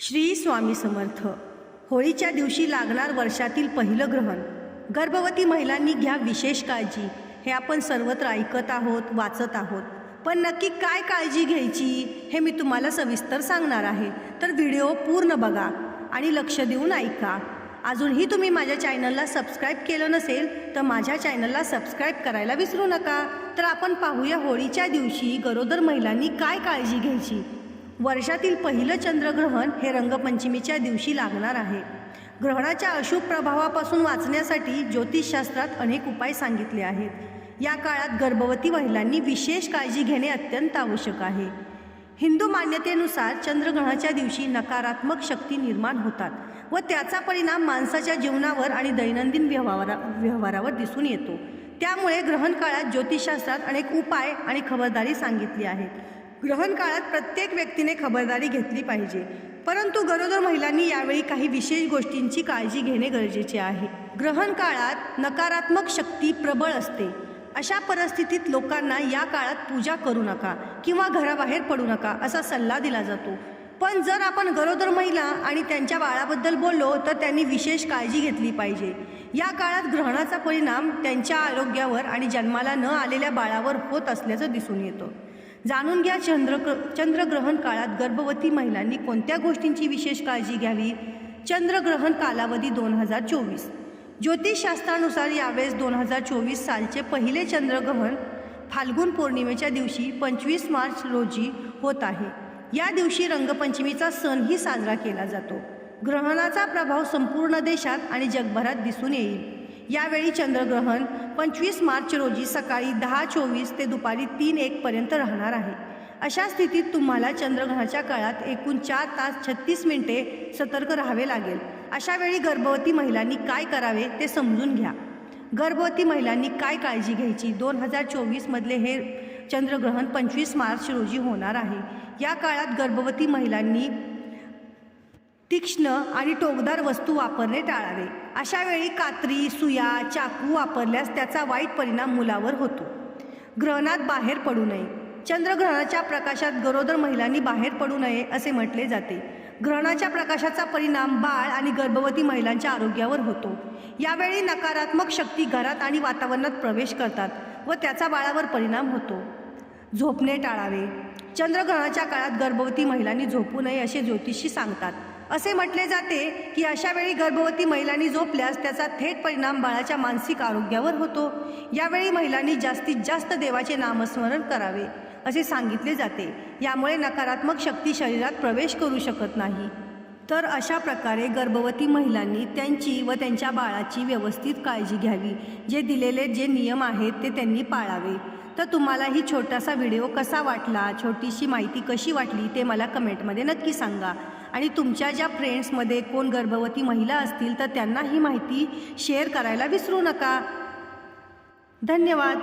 श्री स्वामी समर्थ. होळीच्या दिवशी लागणार वर्षातील पहिलं ग्रहण. गर्भवती महिलांनी घ्या विशेष काळजी. हे आपण सर्वत्र ऐकत आहोत वाचत आहोत. पण नक्की काय काळजी घ्यायची हे मी तुम्हाला सविस्तर सांगणार आहे. तर व्हिडिओ पूर्ण बघा आणि लक्ष देऊन ऐका. अजूनही तुम्ही माझ्या चॅनलला सबस्क्राईब केलं नसेल तर माझ्या चॅनलला सबस्क्राईब करायला विसरू नका. तर आपण पाहूया होळीच्या दिवशी गरोदर महिलांनी काय काळजी घ्यायची. वर्षातील पहिलं चंद्रग्रहण हे रंगपंचमीच्या दिवशी लागणार आहे. ग्रहणाच्या अशुभ प्रभावापासून वाचण्यासाठी ज्योतिषशास्त्रात अनेक उपाय सांगितले आहेत. या काळात गर्भवती महिलांनी विशेष काळजी घेणे अत्यंत आवश्यक आहे. हिंदू मान्यतेनुसार चंद्रग्रहणाच्या दिवशी नकारात्मक शक्ती निर्माण होतात व त्याचा परिणाम माणसाच्या जीवनावर आणि दैनंदिन व्यवहारा व्यवहारावर दिसून येतो. त्यामुळे ग्रहण काळात ज्योतिषशास्त्रात अनेक उपाय आणि खबरदारी सांगितली आहेत. ग्रहण काळात प्रत्येक व्यक्तीने खबरदारी घेतली पाहिजे. परंतु गरोदर महिलांनी यावेळी काही विशेष गोष्टींची काळजी घेणे गरजेचे आहे. ग्रहण काळात नकारात्मक शक्ती प्रबळ असते. अशा परिस्थितीत लोकांना या काळात पूजा करू नका किंवा घराबाहेर पडू नका असा सल्ला दिला जातो. पण जर आपण गरोदर महिला आणि त्यांच्या बाळाबद्दल बोललो तर त्यांनी विशेष काळजी घेतली पाहिजे. या काळात ग्रहणाचा परिणाम त्यांच्या आरोग्यावर आणि जन्माला न आलेल्या बाळावर होत असल्याचं दिसून येतं. जाणून घ्या चंद्र चंद्रग्रहण काळात गर्भवती महिलांनी कोणत्या गोष्टींची विशेष काळजी घ्यावी? चंद्रग्रहण कालावधी दोन हजार चोवीस. ज्योतिषशास्त्रानुसार यावेळेस दोन हजार चोवीस सालचे पहिले चंद्रग्रहण फाल्गुन पौर्णिमेच्या दिवशी पंचवीस मार्च रोजी होत आहे. या दिवशी रंगपंचमीचा सणही साजरा केला जातो. ग्रहणाचा प्रभाव संपूर्ण देशात आणि जगभरात दिसून येईल. यावेळी चंद्रग्रहण पंचवीस मार्च रोजी सकाळी दहा चोवीस ते दुपारी तीन एकपर्यंत राहणार आहे. अशा स्थितीत तुम्हाला चंद्रग्रहणाच्या काळात एकूण चार तास छत्तीस मिनिटे सतर्क राहावे लागेल. अशा वेळी गर्भवती महिलांनी काय करावे ते समजून घ्या. गर्भवती महिलांनी काय काळजी घ्यायची? दोन हजार चोवीसमधले हे चंद्रग्रहण पंचवीस मार्च रोजी होणार आहे. या काळात गर्भवती महिलांनी तीक्ष्ण आणि टोकदार वस्तू वापरणे टाळावे. अशा वेळी कात्री सुया चाकू वापरल्यास त्याचा वाईट परिणाम मुलावर होतो. ग्रहणात बाहेर पडू नये. चंद्रग्रहणाच्या प्रकाशात गरोदर महिलांनी बाहेर पडू नये असे म्हटले जाते. ग्रहणाच्या प्रकाशाचा परिणाम बाळ आणि गर्भवती महिलांच्या आरोग्यावर होतो. यावेळी नकारात्मक शक्ती घरात आणि वातावरणात प्रवेश करतात व त्याचा बाळावर परिणाम होतो. झोपणे टाळावे. चंद्रग्रहणाच्या काळात गर्भवती महिलांनी झोपू नये असे ज्योतिषी सांगतात. असे म्हटले जाते की अशा वेळी गर्भवती महिलांनी झोपल्यास त्याचा थेट परिणाम बाळाच्या मानसिक आरोग्यावर होतो. यावेळी महिलांनी जास्तीत जास्त देवाचे नामस्मरण करावे असे सांगितले जाते. यामुळे नकारात्मक शक्ती शरीरात प्रवेश करू शकत नाही. तर अशा प्रकारे गर्भवती महिलांनी त्यांची व त्यांच्या बाळाची व्यवस्थित काळजी घ्यावी. जे दिलेले जे नियम आहेत ते त्यांनी पाळावे. तर तुम्हाला ही छोटासा व्हिडिओ कसा वाटला? छोटीशी माहिती कशी वाटली ते मला कमेंटमध्ये नक्की सांगा. आणि तुमच्या ज्या फ्रेंड्समध्ये कोण गर्भवती महिला असतील तर त्यांना ही माहिती शेअर करायला विसरू नका. धन्यवाद.